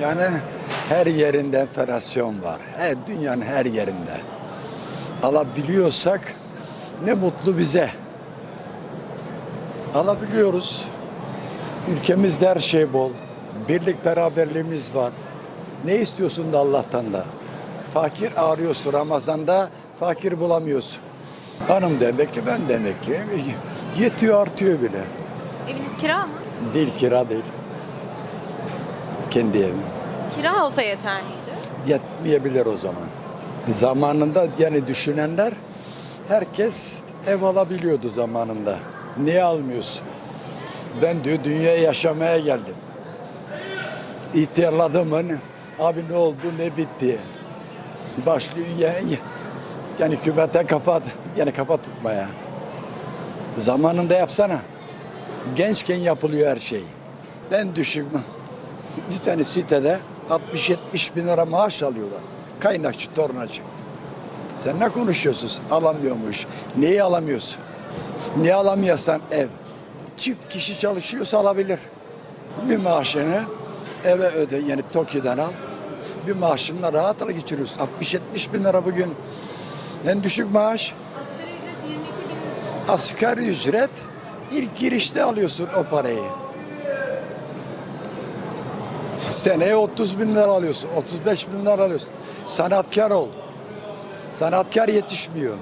Yani her yerinde enflasyon var. Her dünyanın her yerinde. Alabiliyorsak ne mutlu bize. Alabiliyoruz. Ülkemizde her şey bol. Birlik beraberliğimiz var. Ne istiyorsun da Allah'tan da? Fakir arıyorsun Ramazan'da, fakir bulamıyorsun. Hanım da emekli, ben de emekliyim. Yetiyor artıyor bile. Eviniz kira mı? Değil kira değil. Kendi evim. Kira olsa yeter miydi? Yetmeyebilir o zaman. Zamanında yani düşünenler herkes ev alabiliyordu zamanında. Niye almıyorsun? Ben diyor dünyaya yaşamaya geldim. İhtiyarladım mı? Abi ne oldu ne bitti? Başlıyor yani, yani hükümete kafa, yani kafa tutmaya. Zamanında yapsana. Gençken yapılıyor her şey. Ben düşük mü? Bir tane sitede 60-70 bin lira maaş alıyorlar. Kaynakçı, tornacı. Sen ne konuşuyorsun? Alamıyormuş. Neyi alamıyorsun? Niye alamıyorsan ev. Çift kişi çalışıyorsa alabilir. Bir maaşını eve öde. Yani Tokyo'dan al. Bir maaşınla rahat rahat geçiriyorsun. 60-70 bin lira bugün. En düşük maaş. Asgari ücret 22 bin. Asgari ücret ilk girişte alıyorsun o parayı. Seneye 30 bin lira alıyorsun, 35 bin lira alıyorsun. Sanatkar ol. Sanatkar yetişmiyor.